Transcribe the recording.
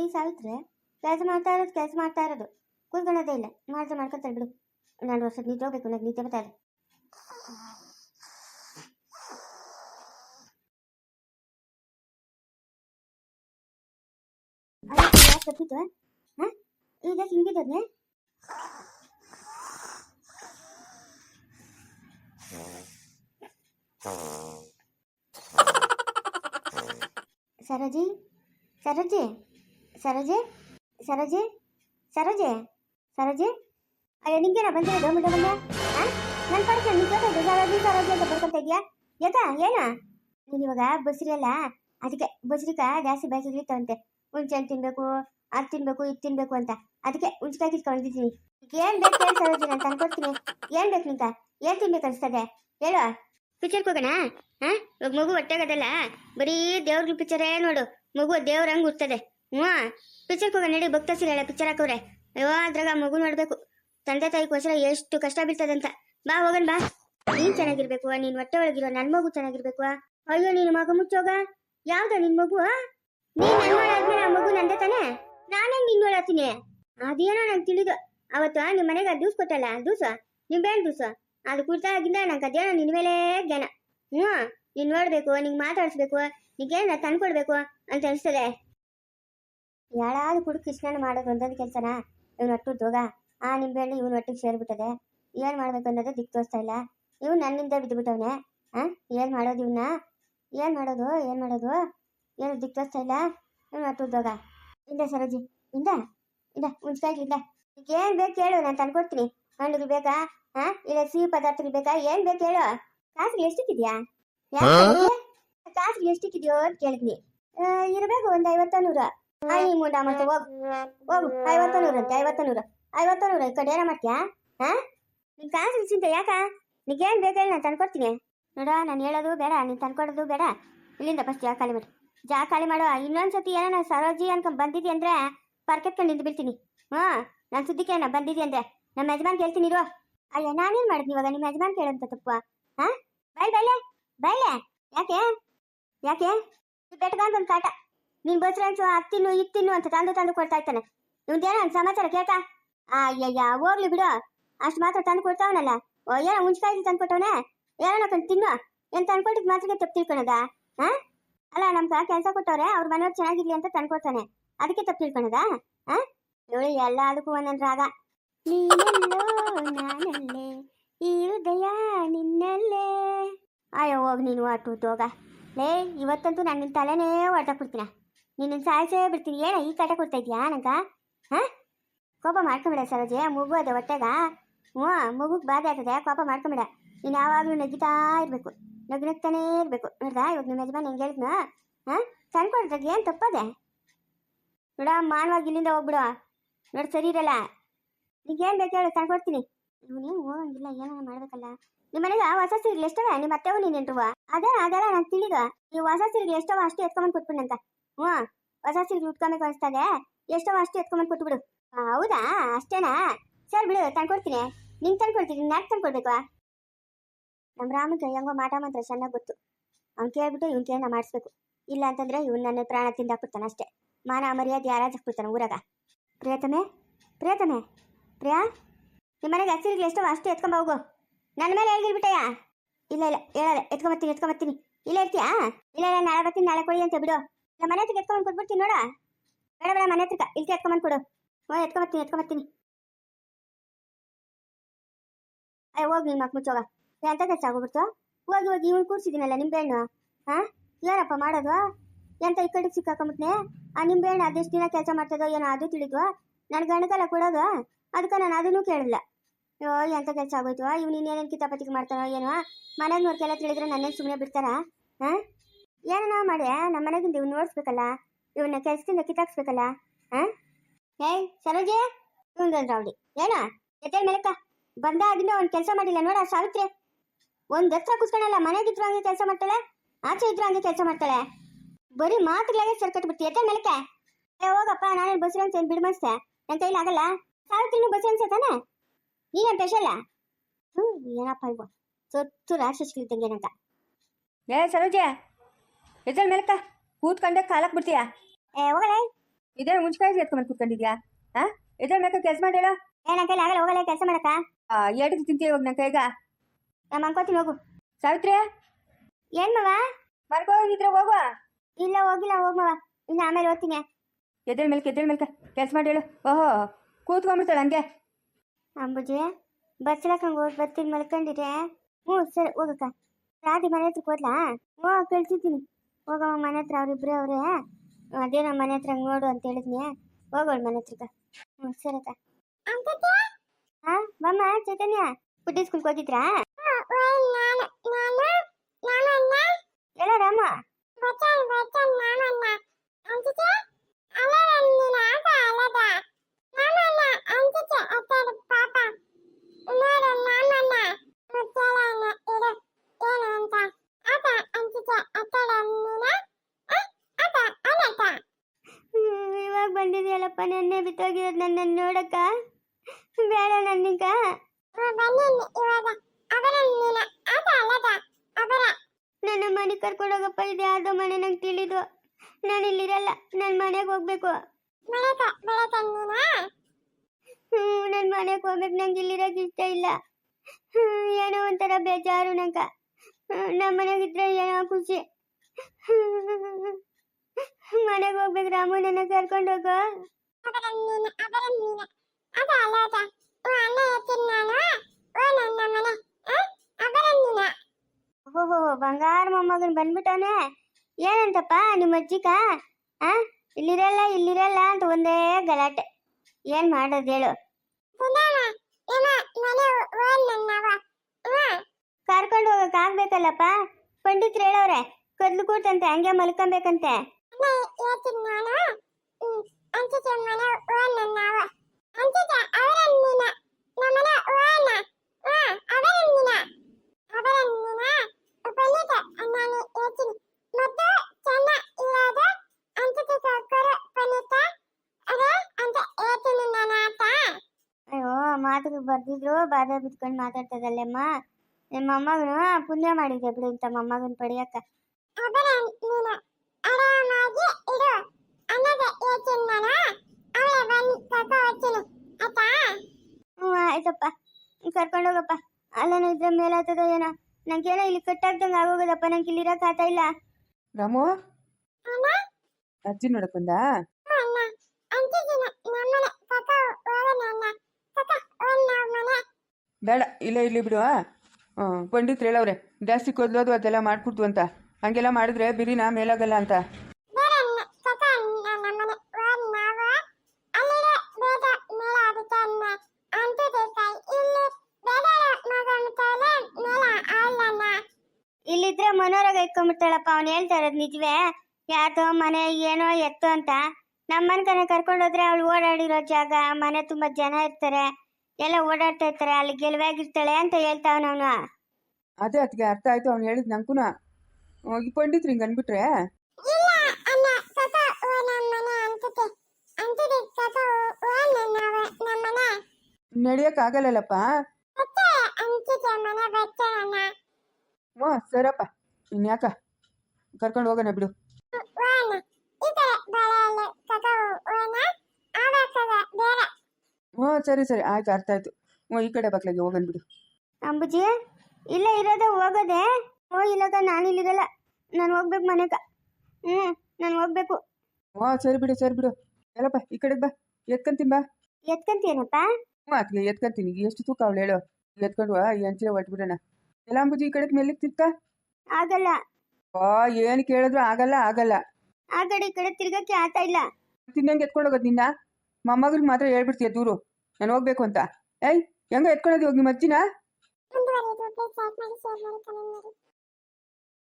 ಈ ಸಾವಿತ್ರಿ? ಕೆಲಸ ಮಾಡ್ತಾ ಇರೋದು, ಕೆಲಸ ಮಾಡ್ತಾ ಇರೋದು. ಕೂತ್ಕೊಳ್ಳೋದೇ ಇಲ್ಲ. ಮಾಡಿದ್ರೆ ಮಾಡ್ಕೊತಾರೆ ಬಿಡು. ನಾನು ವರ್ಷದ ನಿದ್ದೆ ಹೋಗ್ಬೇಕು ನನಗೆ ನಿದ್ದೆ ಬರ್ತಾ ಇದೆ. ತಪ್ಪಿತ್ತು ಹಾಂ? ಈಗ ಹಿಂಗಿದ್ದದ್ನೆ ಸರೋಜಿ? ಸರೋಜಿ? ಸರೋಜಿ? ಸರೋಜೆ? ಸರೋಜೆ? ಸರೋಜೆ? ಅಯ್ಯೋ, ನಿಂಗೇನ ಬಂದಿರೋ ಡೊಮ್ಮ ಬಂದ. ನನ್ನ ನಿಂಗೆ ಗೊತ್ತಾಯ್ತು ಸರೋಜಿ ಸರೋಜಿ ಅಂತ ಬರ್ಕೊತಾ ಇದೆಯಾ? ಏನ? ನೀನು ಇವಾಗ ಬಸ್ರಿ ಅಲ್ಲ? ಅದಕ್ಕೆ ಬಸ್ರಿಕ ಜಾಸ್ತಿ ಬೇಸಿರ್ಲಿತ್ತವಂತೆ ಹುಣ್ಸೆ ಹಣ್ಣು ತಿನ್ಬೇಕು ಅದು ತಿನ್ಬೇಕು, ಇದು ತಿನ್ಬೇಕು ಅಂತ. ಅದಕ್ಕೆ ಹುಣ್ಸ್ಕಾಯಿ ಕಿತ್ಕೊಂಡಿದ್ದೀನಿ ಏನ್ ಬೇಕು ಏನು ಸರೋಜಿ, ನಾನು ತಂದ್ಕೊಡ್ತೀನಿ ಏನ್ ಬೇಕು ನಿಂತ ಏನು ತಿನ್ಬೇಕು ಅನಿಸ್ತದೆ ಹೇಳು. ಪಿಕ್ಚರ್ ಹೋಗೋಣ? ಹಾ ಇವಾಗ ಮಗು ಹೊಟ್ಟೆಗದಲ್ಲ ಬರೀ ದೇವ್ರ ಪಿಕ್ಚರೇ ನೋಡು. ಮಗು ದೇವ್ರ ಹಂಗೆ ಉರ್ತದೆ ಹ್ಞೂ. ಪಿಕ್ಚರ್ಗೆ ಹೋಗೋಣ ನಡಿ ಭಕ್ತಸಿರಲ್ಲ ಪಿಕ್ಚರ್ ಹಾಕವ್ರೆ. ಅಯ್ಯೋ, ಅದ್ರಾಗ ಮಗು ನೋಡ್ಬೇಕು. ತಂದೆ ತಾಯಿಗೋಸ್ಕರ ಎಷ್ಟು ಕಷ್ಟ ಬೀಳ್ತದಂತ. ಬಾ, ಹೋಗನ್ ಬಾ. ನೀನ್ ಚೆನ್ನಾಗಿರ್ಬೇಕು ನೀನ್ ಹೊಟ್ಟೆ ಒಳಗಿರೋ ನನ್ ಮಗು ಚೆನ್ನಾಗಿರ್ಬೇಕು ಅಯ್ಯೋ, ನೀನು ಮಗ ಮುಚ್ಚೋಗ? ಯಾವ್ದ ನಿನ್ ಮಗು ನೀನ್ ನನ್ನೊಳಾದ್ಮೇಲೆ ಆ ಮಗು ನಂದೆ ತಾನೆ? ನಾನೇ ನಿನ್ನೊಳತೀನಿ ಅದೇನೋ ನಂಗೆ ತಿಳಿದು. ಅವತ್ತು ನಿಮ್ ಮನೆಗೆ ಜ್ಯೂಸ್ ಕೊಟ್ಟಲ್ಲ, ದೂಸ? ನಿಮ್ ಬೇಡ ದೂಸ? ಅದು ಕುಡ್ತಾ ಆಗಿಂದ ನಂಗೆ ಅದೇನೋ ನಿನ್ ಮೇಲೆ ಜ್ಞಾನ. ಹ್ಞೂ. ನೀನ್ ನೋಡ್ಬೇಕು, ನಿಂಗೆ ಮಾತಾಡಿಸ್ಬೇಕು ನಿಂಗೇನ ತಂದ್ಕೊಡ್ಬೇಕು ಅಂತ ಅನಿಸ್ತದೆ. ಯಾಳಾದ್ರು ಕುಡು ಸ್ನಾನ ಮಾಡೋದು ಒಂದೊಂದು ಕೆಲಸನ? ಇವನು ಒಟ್ಟು ಹೋಗ ಆ ನಿಂಬೆಹಣ್ಣು ಇವನು ಒಟ್ಟಿಗೆ ಸೇರಿಬಿಟ್ಟದೆ. ಏನು ಮಾಡ್ಬೇಕು ಅನ್ನೋದು ದಿಕ್ ತೋರಿಸ್ತಾ ಇಲ್ಲ. ಇವ್ ನನ್ನಿಂದ ಬಿದ್ದುಬಿಟ್ಟವನೆ ಆ? ಏನು ಮಾಡೋದು ಇವನ್ನ ಏನು ಮಾಡೋದು? ಏನು ಮಾಡೋದು? ಏನು ದಿಕ್ ತೋರಿಸ್ತಾ ಇಲ್ಲ? ಇವನು ಒಟ್ಟು ಹೋಗ ಇಂದ ಸರೋಜಿ ಇಂದ? ಇಂದ ಇಲ್ಲ ಇಂದ. ಏನು ಬೇಕು ಹೇಳು ನಾನು ತಂದ್ಕೊಡ್ತೀನಿ. ಹಣ್ಣುಗಳು ಬೇಕಾ? ಹಾ ಇಲ್ಲ ಸಿಹಿ ಪದಾರ್ಥಗಳು ಬೇಕಾ? ಏನ್ ಬೇಕು ಹೇಳು ಕಾಸಿಗೆ ಎಷ್ಟಿಕ್ಕಿದ್ಯಾ? ಕಾಸಿಗೆ ಎಷ್ಟಿಕ್ಕಿದ್ಯೋ ಅಂತ ಕೇಳಿದ್ನಿ. ಇರಬೇಕು ಇರ್ಬೇಕು ಒಂದ್ ಐವತ್ತ ನೂರ ಐ ಮುಂಡ ಮತ್ತೆ ಹೋಗು. ಹೋಗು. ಐವತ್ತ ನೂರ ಅಂತೆ ಐವತ್ತ ನೂರ ಐವತ್ತ ನೂರ ಈ ಕಡೆ ಮಾಡ್ತೀಯಾ? ಹಾ? ನಿನ್ ಕಾಸಿನ ಚಿಂತೆ ಯಾಕ? ನಿಗೇನ್ ಬೇಕು ಹೇಳಿ ನಾನು ತಂದ್ಕೊಡ್ತೀನಿ. ನೋಡ, ನಾನು ಹೇಳೋದು ಬೇಡ, ನೀನ್ ತಂದ್ಕೊಡೋದು ಬೇಡ. ಇಲ್ಲಿಂದ ಫಸ್ಟ್ ಜಾಗ ಖಾಲಿ ಮಾಡಿ. ಜಾ ಖಾಲಿ ಮಾಡು. ಇನ್ನೊಂದ್ಸತಿ ಏನೋ ಸರೋಜಿ ಅನ್ಕೊಂಡ್ ಬಂದಿದ್ದಿ ಅಂದ್ರೆ ಪರ್ಕೆತ್ಕೊಂಡು ನಿಂತು ಬಿಡ್ತೀನಿ ಹಾ ನಾನು ಸುದ್ದಿಗೆ ನಾ ಬಂದಿದ್ದಿ ಅಂದ್ರೆ ನಮ್ಮ ಯಜಮಾನ್ ಕೇಳ್ತೀನಿ, ಇರೋ. ಅಯ್ಯ, ನಾನೇನ್ ಮಾಡಿದ್ನಿ ಇವಾಗ? ನಿಮ್ಮ ಯಜಮಾನ್ ಕೇಳಂತ ತಪ್ಪು. ಹಾ? ಬೈ ಬೈಲೆ ಬೈಲೆ. ಯಾಕೆ? ಯಾಕೆ? ಬೆಟ್ಗಂತ ಒಂದು ಕಾಟ. ನೀನ್ ಬಸ್ ಫ್ರೆಂಡ್ಸು ಇತ್ತಿನ್ನು ಅಂತ ತಂದು ತಂದು ಕೊಡ್ತಾ ಇರ್ತಾನೆ. ಇವ್ದೇನೋ ಒಂದು ಸಮಾಚಾರ ಕೇಳ್ತಾ? ಅಯ್ಯಯ್ಯ, ಹೋಗ್ಲಿ ಬಿಡು. ಅಷ್ಟು ಮಾತ್ರ ತಂದು ಕೊಡ್ತಾವನಲ್ಲ. ಓ, ಏನೋ ಹುಣ್ಸ್ಕಾಯಿ ತಂದು ಕೊಟ್ಟವನೆ? ಏನೋ ನಾಕೊಂಡು ತಿನ್ನು ಏನ್ ತಂದ್ಕೊಟ್ಟಿದ್ ಮಾತ್ರಕ್ಕೆ ತಪ್ಪು ತಿಳ್ಕೊಳದ? ಹಾ? ಅಲ್ಲ ನಮ್ ಕೆಲಸ ಕೊಟ್ಟವ್ರೆ, ಅವ್ರ ಮನೆಯವ್ರು ಚೆನ್ನಾಗಿರ್ಲಿ ಅಂತ ತಂದ್ಕೊಡ್ತಾನೆ ಅದಕ್ಕೆ ತಪ್ಪು ತಿಳ್ಕೊಳದ? ಹಾ? ಇವಳು ಎಲ್ಲದಕ್ಕೂ ಒಂದೊಂದು ರಾಗ. ನಾನಲ್ಲೇ ಈ ಹೃದಯ ನಿನ್ನಲ್ಲೇ. ಅಯ್ಯೋ, ಹೋಗ್ ನೀನು, ಅಟ್ಟು ಹೋಗ ಲೇ, ಇವತ್ತಂತೂ ನಾನು ನಿನ್ನ ತಲೆನೇ ಹೊಡ್ದಾಕ್ಬಿಡ್ತೀನ ನಿನ್ನ ಸಾಯಿಸೇ ಬಿಡ್ತೀನಿ ಏನ ಈ ಕಾಟ ಕೊಡ್ತಾ ಇದೀಯಾ ನಂಗ? ಹಾ? ಕೋಪ ಮಾಡ್ಕೊಂಬಿಡ ಸರೋಜೆ, ಮಗು ಅದೇ ಹೊಟ್ಟೆಗ. ಹ್ಞೂ ಮಗುಗೆ ಬಾಧೆ ಆಗ್ತದೆ, ಕೋಪ ಮಾಡ್ಕೊಂಬಿಡ. ನೀನು ಯಾವಾಗಲೂ ನಗಿತಾ ಇರಬೇಕು ನಗು ನಗ್ತಾನೇ ಇರಬೇಕು. ನೋಡ್ದಾ, ಇವಾಗ ನಿಮ್ಮ ಯಜಮಾನ್ ಹೆಂಗೆ ಹೇಳಿದ್ನ? ಹಾಂ? ತಂದ್ಕೊಡ್ದಾಗ ಏನು ತಪ್ಪದೆ? ನೋಡ, ಮಾನವಾಗಿ ಇಲ್ಲಿಂದ ಹೋಗ್ಬಿಡು. ನೋಡಿ, ಸರಿ ಇರಲ್ಲ. ನಿಗೇನು ಬೇಕು ಹೇಳು ತಂದ್ಕೊಡ್ತೀನಿ ನೀವು ಹೋಗಂಗಿಲ್ಲ ಏನಾರ ಮಾಡ್ಬೇಕಲ್ಲ. ನಿಮ್ಮ ಮನೆಗೆ ಹೊಸ ಸೀರೆಗಳು ಎಷ್ಟವ? ನಿಮ್ಮ ಅತ್ತೆವು ನೀನು ನೆಂಟ್ರುವ ಅದೇ ಅದೆಲ್ಲ ನಾನು ತಿಳಿದ ನೀವು ಹೊಸ ಸೀರೆಗಳು ಎಷ್ಟವ? ಅಷ್ಟು ಎತ್ಕೊಂಬಂದು ಕೊಟ್ಬಿಡಂತ ಹ್ಞೂ, ಹೊಸ ಸೀರೆ ಅನಿಸ್ತದೆ ಎಷ್ಟೋ ಅಷ್ಟು ಎತ್ಕೊಂಬಂದು ಕೊಟ್ಬಿಡು. ಹೌದಾ? ಅಷ್ಟೇನಾ? ಸರಿ ಬಿಡು, ತಂದ್ಕೊಡ್ತೀನಿ. ನಿಂಗೆ ತಂದ್ಕೊಡ್ತೀನಿ ನಾಕ್ ತಂದ್ಕೊಡ್ಬೇಕು? ನಮ್ಮ ರಾಮ ಹೆಂಗೋ ಮಾಟ ಮಾತ್ರ ಚೆನ್ನಾಗಿ ಗೊತ್ತು. ಅವ್ನು ಕೇಳ್ಬಿಟ್ಟು ಇವ್ನ ಕೇಳನ್ನ ಮಾಡಿಸ್ಬೇಕು. ಇಲ್ಲ ಅಂತಂದ್ರೆ ಇವ್ನು ನನ್ನ ಪ್ರಾಣ ತಿಂದಾಕ್ಬಿಡ್ತಾನೆ ಅಷ್ಟೇ. ಮಾನ, ಮರ್ಯಾದೆ ಯಾರಾಜಾಕ್ಬಿಡ್ತಾನೆ ಊರಾಗ. ಪ್ರಿಯತಮೆ ಪ್ರಿಯತಮೆ, ಪ್ರಿಯಾ? ನಿಮ್ಮ ಮನೆಗೆ ಹಸಿರಿಗೆ ಎಷ್ಟೋ ಅಷ್ಟು ಎತ್ಕೊಂಬ ಹೋಗು. ನನ್ನ ಮೇಲೆ ಹೇಳ್ಗಿರ್ಬಿಟ್ಟಯ್ಯ ಇಲ್ಲ ಇಲ್ಲ ಹೇಳಲ್ಲ ಎತ್ಕೊಂಬತ್ತೀನಿ ಎತ್ಕೊಂಬತ್ತೀನಿ. ಇಲ್ಲ ಇರ್ತೀಯಾ? ಇಲ್ಲ ಇಲ್ಲ, ನಾಳೆ ಬರ್ತೀನಿ, ನಾಳೆ ಕೊಡಿ ಅಂತ ಬಿಡು. ನಮ್ಮ ಮನೆ ಹತ್ರಕ್ಕೆ ಎತ್ಕೊಂಡು ಕೊಟ್ಬಿಡ್ತೀನಿ ನೋಡ. ಬೇಡ ಬೇಡ, ಮನೆ ಹತ್ರಕ್ಕೆ. ಇಲ್ಕೆ ಎತ್ಕೊಂಬಂದು ಕೊಡು. ಹ್ಞೂ ಎತ್ಕೊಂಬರ್ತೀನಿ ಎತ್ಕೊಂಬರ್ತೀನಿ ಅಯ್ಯ ಹೋಗಿ ನಿಮ್ಮ ಮಕ್ಕ ಮುಚ್ಚೋಗ ಎಂತ ಕೆಲಸ ಆಗೋಗ್ಬಿಡ್ತು? ಹೋಗಿ ಹೋಗಿ, ಇವ್ನು ಕೂರ್ಸಿದ್ದೀನಲ್ಲ ನಿಂಬೆಹಣ್ಣು ಹಾಂ? ಏನಪ್ಪ ಮಾಡೋದು? ಎಂತ ಈ ಕಡೆಗೆ ಸಿಕ್ಕಾಕೊಂಬಿಟ್ನೆ? ಆ ನಿಂಬೆಹಣ್ಣು ಅದೆಷ್ಟು ದಿನ ಕೆಲಸ ಮಾಡ್ತದೋ ಏನೋ ಅದು ತಿಳಿದು ನನ್ನ ಗಂಡಕಲ್ಲ ಕೊಡೋದು? ಅದಕ್ಕೆ ನಾನು ಅದನ್ನೂ ಕೇಳಿಲ್ಲ. ಅಯ್ಯೋ, ಎಂತ ಕೆಲಸ ಆಗೋಯ್ತು ಇವ್ನು ಇನ್ನೇನೇನು ಕಿತಾಪತಿಗೆ ಮಾಡ್ತಾನೋ ಏನೋ? ಮನೆಗೆ ನೋಡ್ಕೆಲ್ಲ ತಿಳಿದ್ರೆ ನನ್ನೇನು ಸುಮ್ಮನೆ ಬಿಡ್ತಾರಾ? ಹಾಂ? ಏನೋ ಮಾಡಿ ನಮ್ಮ ಮನೆಗಿಂದ ಇವ್ನು ನೋಡಿಸ್ಬೇಕಲ್ಲ? ಇವನ್ನ ಕೆಲಸದಿಂದ ಕಿತ್ತಾಕ್ಸ್ಬೇಕಲ್ಲ? ಹಾಂ ಏಯ್, ಸರೋಜೆ? ಇವಂದೊಂದು ರೌಡಿ. ಏನ? ಜೊತೆ ಮೇಲಕ್ಕ ಬಂದ ಆಗಿಂದ ಅವ್ನು ಕೆಲಸ ಮಾಡಿಲ್ಲ. ನೋಡ, ಸಾವಿತ್ರಿ. ಒಂದು ಹತ್ರ ಕುತ್ಕೊಳಲ್ಲ ಮನೆಗಿದ್ರು ಹಂಗೆ ಕೆಲಸ ಮಾಡ್ತಾಳೆ? ಆಚೆ ಇದ್ರು ಹಂಗೆ ಕೆಲಸ ಮಾಡ್ತಾಳೆ? ಬರೀ ಮಾತುಗಳಾಗೆ ಸರ್ಕಟ್ಬಿಡ್ತಿ ಎತ್ತೇಳ್ ಮೇಲಕ್ಕೆ ಏ, ಹೋಗಪ್ಪ. ನಾನು ಬಸ್ ಅಂತ ಬಿಡು ಮನ್ಸೆ ನನ್ನ ಕೈಲಿ ಆಗಲ್ಲ. ಸಾವಿತ್ರಿನೂ ಬಸ್ ಅನ್ಸೆ ತಾನೆ? ನೀನೇ ಸ್ಪೆಷಲ್ಲ ಹ್ಞೂ ಏನಪ್ಪ ಇವ? ಸೊತ್ತು ರಾಕ್ಷಸಗಳಿದ್ದಂಗೇನಂತ ಏ, ಸರೋಜ. ಎದ್ದಲ್ ಮೇಲಕ್ಕ ಕೂತ್ಕೊಂಡೆ ಕಾಲಕ್ಕೆ ಬಿಡ್ತೀಯಾ? ಏ ಹೋಗಲೇ. ಇದೇ ಮುಂಚಕಾಯಿ ಎತ್ಕೊಂಡ್ ಕೂತ್ಕೊಂಡಿದ್ಯಾ? ಹಾ ಎದ್ರ ಬೇಕಾ ಕೆಲಸ ಮಾಡಿ ಹೇಳು. ಏ ನನ್ನ ಕೈಲಿ ಆಗಲ್ಲ ಹೋಗಲ್ಲ ಕೆಲಸ ಮಾಡಕ್ಕ. ಆ ಏಟಿಗೆ ತಿಂತೀಯ ಇವಾಗ ನನ್ನ ಕೈಗ? ನಾನು ಅನ್ಕೋತೀನಿ ಹೋಗು. ಸಾವಿತ್ರಿ? ಏನ್ ಮವ? ಮರ್ಕೋಗಿದ್ರೆ ಹೋಗುವ? ಇಲ್ಲ ಹೋಗಿಲ್ಲ ಹೋಗ್ಮವ ಇಲ್ಲ ಆಮೇಲೆ ಓದ್ತೀನಿ. ಎದ್ರ ಮೇಲ್ಕ ಎದ್ರ ಮೇಲ್ಕ ಕೆಲಸ ಮಾಡಿ ಹೇಳು. ಓಹೋ ಕೂತ್ಕೊಂಡ್ಬಿಡ್ತಾಳೆ ಹಂಗೆ. ಅಂಬುಜಿ ಬರ್ಸಲಕ್ಕಂಗೆ ಹೋಗಿ ಬರ್ತೀನಿ ಮಲ್ಕೊಂಡಿರೆ ಹ್ಞೂ ಸರಿ ಹೋಗಕ್ಕ. ರಾಧಿ ಮನೆ ಹತ್ರಕ್ಕೆ ಹೋದ್ಲಾ? ಹ್ಞೂ ಕಳ್ಸಿದ್ದೀನಿ ಹೋಗಮ್ಮ ಮನೆ ಹತ್ರ ಅವ್ರಿಬ್ರೇ ಅವರೇ. ಅದೇ ನಮ್ಮ ಮನೆ ಹತ್ರ ನೋಡು ಅಂತ ಹೇಳಿದ್ನಿ. ಹೋಗೋಳ್ ಮನೆ ಹತ್ರಕ್ಕ. ಹ್ಞೂ ಸರಕ್ಕ ಹಾಂ ಬಮ್ಮ ಚೈತನ್ಯ. ಪುಟ್ಟಿ ಸ್ಕೂಲ್ಗೆ ಹೋಗಿದ್ರಾ? ಹೇಳ ರಾಮ. ಬಂದಿದೆಯಲ್ಲಪ್ಪ ನೆನ್ನೆ ಬಿತ್ತೋಗಿರೋದು ನನ್ನನ್ನು ನೋಡಕ್ಕ? ಬೇಡ ನನ್ನೀಗ ನನ್ನ ಮನೆ ಕರ್ಕೊಂಡೋಗಪ್ಪ ಇದು ಯಾರ್ದೋ ಮನೆ ನಂಗೆ ತಿಳಿದು. ನಾನು ಇಲ್ಲಿರಲ್ಲ ನನ್ನ ಮನೆಗೆ ಹೋಗ್ಬೇಕು. ಹ್ಞೂ ನನ್ನ ಮನೆಗೆ ಹೋಗ್ಬೇಕು, ನಂಗೆ ಇಲ್ಲಿರೋಕೆ ಇಷ್ಟ ಇಲ್ಲ. ಏನೋ ಒಂಥರ ಬೇಜಾರು ನಂಗೆ. ನಮ್ಮ ಮನೆಗಿದ್ರೆ ಏನೋ ಖುಷಿ. ಮನೆಗೆ ಹೋಗ್ಬೇಕು ರಾಮು ನನ್ನ ಕರ್ಕೊಂಡು ಹೋಗೋ. ಓಹೋ ಬಂಗಾರ ಮೊಮ್ಮಗನ್ ಬಂದ್ಬಿಟ್ಟವನೆ. ಏನಂತಪ್ಪ ನಿಮ್ಮ ಅಜ್ಜಿಕ? ಆ? ಇಲ್ಲಿರಲ್ಲ ಇಲ್ಲಿರಲ್ಲ ಅಂತ ಒಂದೇ ಗಲಾಟೆ. ಏನ್ ಮಾಡೋದು ಹೇಳು. ಕರ್ಕೊಂಡು ಹೋಗಕ್ ಆಗ್ಬೇಕಲ್ಲಪ್ಪ? ಪಂಡಿತ್ರು ಹೇಳವ್ರೆ ಕದ್ಲು ಕೂತಂತೆ ಹಂಗೆ ಮಲ್ಕೊಬೇಕಂತೆ. ಮಾತಿಗೆ ಬರ್ದಿದ್ರು ಬಾಧ ಬಿತ್ಕೊಂಡು ಮಾತಾಡ್ತದಲ್ಲಮ್ಮ ನಿಮ್ಮ ಮೊಮ್ಮಗನು ಪುಣ್ಯ ಮಾಡಿದೆ ಬಿಡು ಇಂಥ ಮೊಮ್ಮಗನ್ ಪಡಿಯಕ್ಕ. ಹ್ಞೂ ಆಯ್ತಪ್ಪ. ಕರ್ಕೊಂಡು ಹೋಗಪ್ಪ. ಅಲ್ಲನೂ ಇದ್ರ ಮೇಲೆ ಆಗ್ತದೋ ಏನೋ. ನಂಗೇನೋ ಇಲ್ಲಿ ಕಟ್ಟಾಗ್ದಂಗೆ ಆಗೋಗದಪ್ಪ. ನಂಗೆ ಇಲ್ಲಿ ಇರೋಕೆ ಆಗ್ತಾ ಇಲ್ಲ. ರಾಮು? ಅಜ್ಜಿ ನೋಡಕ್ ಬಂದ? ಬೇಡ ಇಲ್ಲೇ ಇಲ್ಲಿ ಬಿಡು ಹ್ಞೂ ಪಂಡಿತ್ರು ಹೇಳವ್ರೆ ಜಾಸ್ತಿ ಕೊದ್ಲೋದು ಅದೆಲ್ಲ ಮಾಡ್ಕೊಡ್ತು ಅಂತ. ಹಂಗೆಲ್ಲ ಮಾಡಿದ್ರೆ ಬಿರಿನ ಮೇಲಾಗಲ್ಲ ಅಂತ. ಇಲ್ಲಿದ್ರೆ ಮನೋರಾಗ ಇಟ್ಕೊಂಡ್ಬಿಡ್ತಾಳಪ್ಪ ಅವ್ನು ಹೇಳ್ತಾ ಇರೋದು ನಿಜವೇ. ಯಾತೋ ಮನೆ ಏನೋ ಎತ್ತು ಅಂತ. ನಮ್ಮನ್ ಕನೆ ಕರ್ಕೊಂಡೋದ್ರೆ ಅವಳು ಓಡಾಡಿರೋ ಜಾಗ ಮನೆ ತುಂಬಾ ಜನ ಇರ್ತಾರೆ. ಎಲ್ಲ ಓಡಾಡ್ತಾ ಇರ್ತಾರೆ ಅಲ್ಲಿ ಗೆಲುವಾಗಿರ್ತಾಳೆ ಅಂತ ಹೇಳ್ತಾವನವನು ಅದೇ ಅದಕ್ಕೆ ಅರ್ಥ ಆಯ್ತು ಅವ್ನು ಹೇಳಿದ್ ನಂಕುನ ಈ ಪಂಡಿತ್ರು ಹಿಂಗೆ ಅನ್ಬಿಟ್ರೆ? ನಡಿಯಕ್ ಓ ಹ್ಞೂ ಸರಪ್ಪ. ಇನ್ಯಾಕ ಕರ್ಕೊಂಡು ಹೋಗೋಣ ಬಿಡು. ಹ್ಞೂ ಸರಿ ಸರಿ. ಆಯ್ತು ಅರ್ಥ ಆಯ್ತು. ಹ್ಞೂ ಈ ಕಡೆ ಬಕ್ಲಾಗೆ ಹೋಗೋಣ ಬಿಡು. ಅಂಬುಜಿ ಇಲ್ಲೇ ಇರೋದೇ ಹೋಗೋದೆ. ಓ ಇಲ್ಲಕ ನಾನು ಇಲ್ಲಿರಲ್ಲ ನಾನು ಹೋಗ್ಬೇಕು ಮನೆಗ. ಹ್ಮ್ ನಾನು ಹೋಗ್ಬೇಕು. ಹಾ ಸರಿ ಬಿಡು ಸರಿ ಬಿಡು. ಎಲ್ಲಪ್ಪ ಈ ಕಡೆಗೆ ಬಾ. ಎತ್ಕಂತೀನಿ ಬಾ. ಎತ್ಕಂತೀನಪ್ಪ ಹ್ಞೂ ಅದಕ್ಕೆ ಎತ್ಕೊಂತೀನಿ. ಎಷ್ಟು ತೂಕ ಅವಳು ಹೇಳು. ಎತ್ಕೊಂಡು ಬಾ ಈ ಅಂಚಿನ ಹೊಟ್ಬಿಡೋಣ ಎಲ್ಲ ಅಂಬುಜಿ ಈ ಕಡೆಗೆ ಮೆಲ್ಲಿಗೆ ತಿರ್ಕ ಆಗಲ್ಲ. ಓ ಏನು ಕೇಳಿದ್ರು ಆಗಲ್ಲ ಆಗಲ್ಲ. ಆಗಡೆ ಕಡೆ ಈ ಕಡೆ ತಿರ್ಗಕ್ಕೆ ಆತ ಇಲ್ಲ. ತಿನ್ನಂಗೆ ಎತ್ಕೊಂಡು ಹೋಗೋದು ನಿನ್ನ? ಮೊಮ್ಮಗ್ರಿಗೆ ಮಾತ್ರ ಹೇಳ್ಬಿಡ್ತೀಯ ದೂರು. ನಾನು ಹೋಗ್ಬೇಕು ಅಂತ. ಏಯ್ ಹೆಂಗ ಎತ್ಕೊಳ್ಳೋದು ಹೋಗಿ ನಿಮ್ಮ ಅಜ್ಜಿನ? ಮುಂದುವರಿಯೋದು ಪ್ಲೀಸ್ ಲೈಕ್ ಮಾಡಿ ಶೇರ್ ಮಾಡಿ ಕಮೆಂಟ್ ಮಾಡಿ.